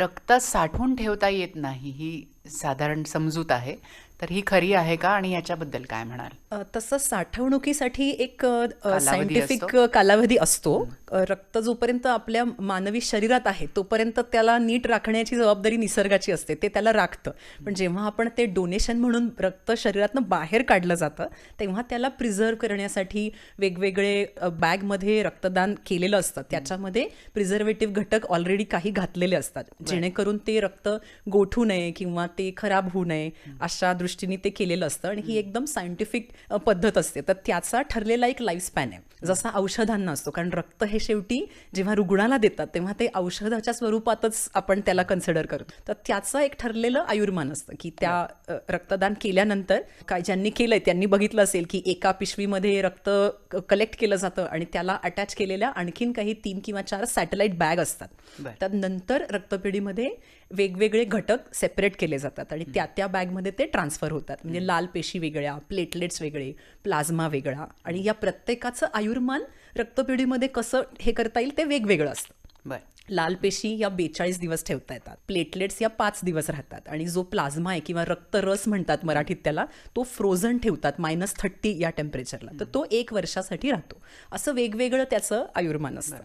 रक्त साठवून ठेवता येत नाही. ही साधारण समजूत आहे तर ही खरी आहे का आणि याच्याबद्दल काय म्हणाल? तसं साठवणुकीसाठी एक सायंटिफिक? कालावधी असतो? रक्त जोपर्यंत आपल्या मानवी शरीरात आहे तोपर्यंत त्याला नीट राखण्याची जबाबदारी निसर्गाची असते ते त्याला राखतं. पण जेव्हा आपण ते डोनेशन म्हणून रक्त शरीरातनं बाहेर काढलं जातं तेव्हा त्याला प्रिझर्व करण्यासाठी वेगवेगळे बॅगमध्ये रक्तदान केलेलं असतं. त्याच्यामध्ये प्रिझर्वेटिव्ह घटक ऑलरेडी काही घातलेले असतात. जेणेकरून ते रक्त गोठू नये किंवा ते खराब होऊ नये अशा दृष्टीने ते केलेलं असतं आणि ही एकदम सायंटिफिक पद्धत असते. तर त्याचा ठरलेला एक लाईफ स्पॅन आहे जसा औषधांना असतो. कारण रक्त हे शेवटी जेव्हा रुग्णाला देतात तेव्हा ते औषधाच्या स्वरूपातच आपण त्याला कन्सिडर करतो. तर त्याचं एक ठरलेलं आयुर्मान असतं की त्या रक्तदान केल्यानंतर काय ज्यांनी केलंय त्यांनी बघितलं असेल की एका पिशवीमध्ये रक्त कलेक्ट केलं जातं आणि त्याला अटॅच केलेल्या आणखीन काही तीन किंवा चार सॅटेलाइट बॅग असतात. तर नंतर रक्तपेढीमध्ये वेगवेगळे घटक सेपरेट केले जातात आणि त्या त्या बॅगमध्ये ते ट्रान्सफर होतात. म्हणजे लाल पेशी वेगळ्या प्लेटलेट्स वेगळे प्लाझ्मा वेगळा आणि या प्रत्येकाचं आयुर्मान रक्तपेढीमध्ये कसं हे करता येईल ते वेगवेगळं असतं. बरं. लाल पेशी या बेचाळीस दिवस ठेवता येतात. प्लेटलेट्स या पाच दिवस राहतात. आणि जो प्लाझ्मा आहे किंवा रक्तरस म्हणतात मराठीत त्याला तो फ्रोझन ठेवतात मायनस थर्टी या टेम्परेचरला तर तो एक वर्षासाठी राहतो. असं वेगवेगळं त्याचं आयुर्मान असतं.